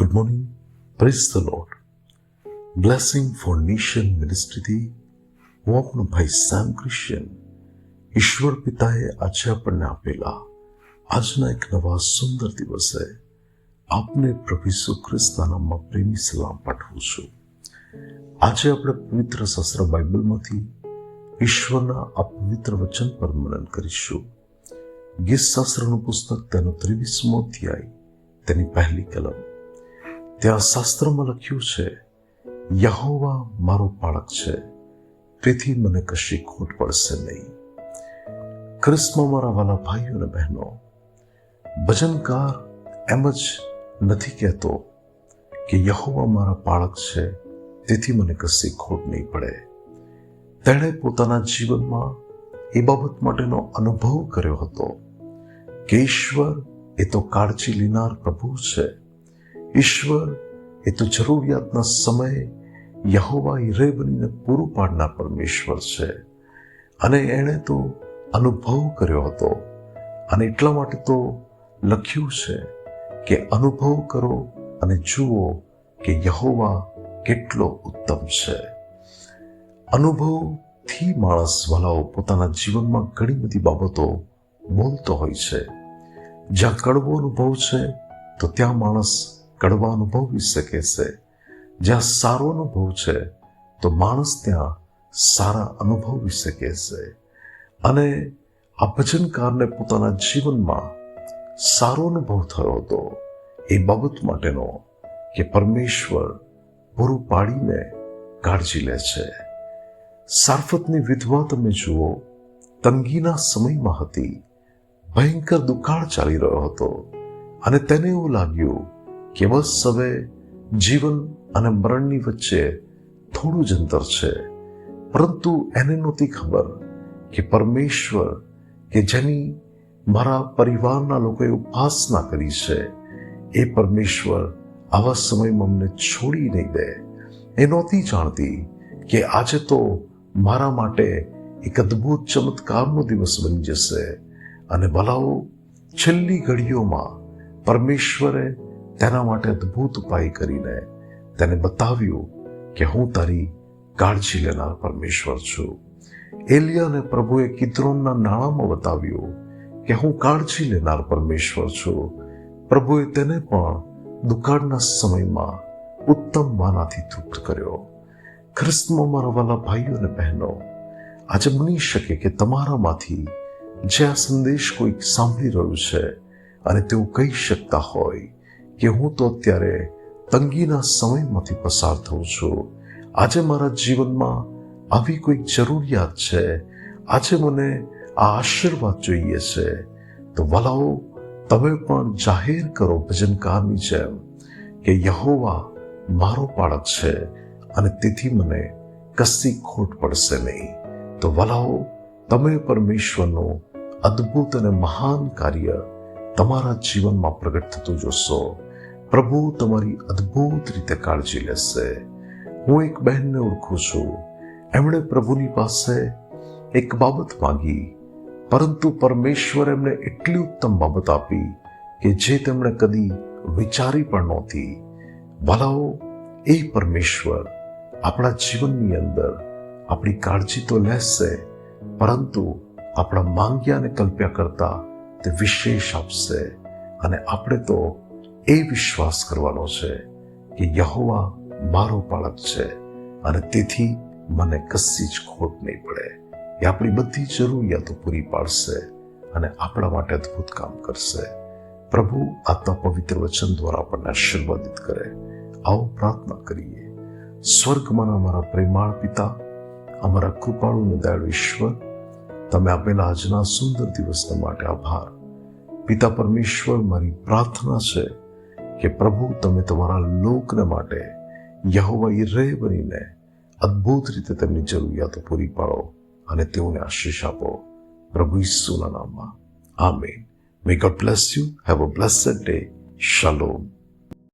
Good morning praise the lord blessing for nation મિનિસ્ટ્રીથી હું આપનો ભાઈ સામ ક્રિશ્ચિયન ઈશ્વર પિતાએ આજે આપણને આપેલા આજના એક નવા સુંદર દિવસે આપને પ્રભુ ઈસુ ખ્રિસ્તના નામમાં પ્રેમી સલામ પાઠવું છું આજે આપણે પવિત્ર શાસ્ત્ર બાઇબલમાંથી ઈશ્વરના આ પવિત્ર વચન પર મનન કરીશું ગીત શાસ્ત્રનું પુસ્તક તેનો ત્રેવીસમો અધ્યાય તેની પહેલી કલમ ત્યાં શાસ્ત્રમાં લખ્યું છે, યહોવા મારો પાળક છે, તેથી મને કશી ખોટ પડશે નહીં. ક્રિસ્મા મારા વાલા ભાઈઓ અને બહેનો, ભજનકાર એમ જ નથી કહેતો કે યહોવા મારા પાળક છે, તેથી મને કશી ખોટ નહીં પડે. તેણે પોતાના જીવનમાં એ બાબત માટેનો અનુભવ કર્યો હતો કે ઈશ્વર એ તો કાળજી લેનાર પ્રભુ છે. ઈશ્વર, એ તો જરૂરિયાતના સમયે યહોવા હિરે બનીને પૂરું પાડનાર પરમેશ્વર છે. અને એણે તો અનુભવ કર્યો હતો. અને એટલા માટે તો લખ્યું છે કે અનુભવ કરો અને જુઓ કે યહોવા કેટલો ઉત્તમ છે. અનુભવથી માણસ વાલાઓ પોતાના જીવનમાં ઘણી બધી બાબતો બોલતો હોય છે. જ્યાં કડવો અનુભવ છે, તો ત્યાં માણસ કડવા અનુભવી શકે છે. જ્યાં સારો અનુભવ છે, તો માણસ ત્યાં સારા અનુભવી શકે છે. અને આ ભજનકારને પોતાના જીવનમાં સારો અનુભવ થયો હતો. એ બાબત માટેનો કે પરમેશ્વર પૂરું પાડીને કાળજી લે છે. સારફતની વિધવા તમે જુઓ, તંગીના સમયમાં હતી. ભયંકર દુકાળ ચાલી રહ્યો હતો અને તેને એવું લાગ્યું કે બસ હવે જીવન અને મરણની વચ્ચે થોડું જ અંતર છે. પરંતુ એને નહોતી ખબર કે પરમેશ્વર કે જેની મારા પરિવારના લોકોએ ઉપાસના કરી છે, એ પરમેશ્વર આવા સમયમાં અમને છોડી નહીં દે. એ નહોતી જાણતી કે આજે તો મારા માટે એક અદ્ભુત ચમત્કારનો દિવસ બની જશે. અને ભલાઓ, છેલ્લી ઘડીઓમાં પરમેશ્વરે તેના માટે અદ્ભુત ઉપાય કરીને તેને બતાવ્યું કે હું તારી કાળજી લેનાર પરમેશ્વર છું. એલિયાને પ્રભુએ કિદ્રોનના નાણામાં બતાવ્યું કે હું કાળજી લેનાર પરમેશ્વર છું. પ્રભુએ તેને પણ દુકાળના સમયમાં ઉત્તમ માનાથી તૃપ્ત કર્યો. ખ્રિસ્તમાં મારા વાલા ભાઈઓ અને બહેનો, આજે બની શકે કે તમારામાંથી જે આ સંદેશ કોઈક સાંભળી રહ્યું છે અને તેઓ કહી શકતા હોય કે હું તો અત્યારે તંગીના સમયમાંથી પસાર થઉં છું. આજે મારા જીવનમાં આવી કોઈક જરૂરિયાત છે. આજે મને આ આશીર્વાદ જોઈએ છે. તો વલાઓ, તમે પણ જાહેર કરો ભજનકારની જેમ કે યહોવા મારો પાળક છે અને તેથી મને કશી ખોટ પડશે નહીં. તો વલાઓ, તમે પરમેશ્વરનું અદ્ભુત અને મહાન કાર્ય તમારા જીવનમાં પ્રગટ થતું જોશો. પ્રભુ તમારી અદ્ભુત રીતે કાળજી લેશે. હું એક બહેનને ઓળખું છું. એમણે પ્રભુની પાસે એક બાબત માંગી, પરંતુ પરમેશ્વર એમને એટલી ઉત્તમ બાબત આપી કે જે તેમણે કદી વિચારી પણ નહોતી. ભલાઓ એ પરમેશ્વર આપણા જીવનની અંદર આપણી કાળજી તો લેશે, પરંતુ આપણા માંગ્યા અને કલ્પ્યા કરતા તે વિશેષ આપશે. અને આપણે તો એ વિશ્વાસ કરવાનો છે કે યહોવા મારો પાળક છે અને તેથી મને કશી જ ખોટ નહીં પડે. એ આપણી બધી જરૂરિયાતો પૂરી પાડશે અને આપણા માટે અદ્ભુત કામ કરશે. પ્રભુ આત્મા પવિત્ર વચન દ્વારા આપણને આશીર્વાદિત કરે. આવો પ્રાર્થના કરીએ. સ્વર્ગમાં અમારા પ્રેમાળ પિતા, અમારા કૃપાળુ અને દયાળુ ઈશ્વર, તમે આપેલા આજના સુંદર દિવસના માટે આભાર. પિતા પરમેશ્વર, મારી પ્રાર્થના છે કે પ્રભુ, તમે તમારા લોકને માટે યહોવા ઈરે બનીને અદ્ભુત રીતે તેમની જરૂરિયાતો પૂરી પાડો અને તેઓને આશીષ આપો. પ્રભુ ઈસુના નામમાં. Amen. May God bless you have a blessed day શાલોમ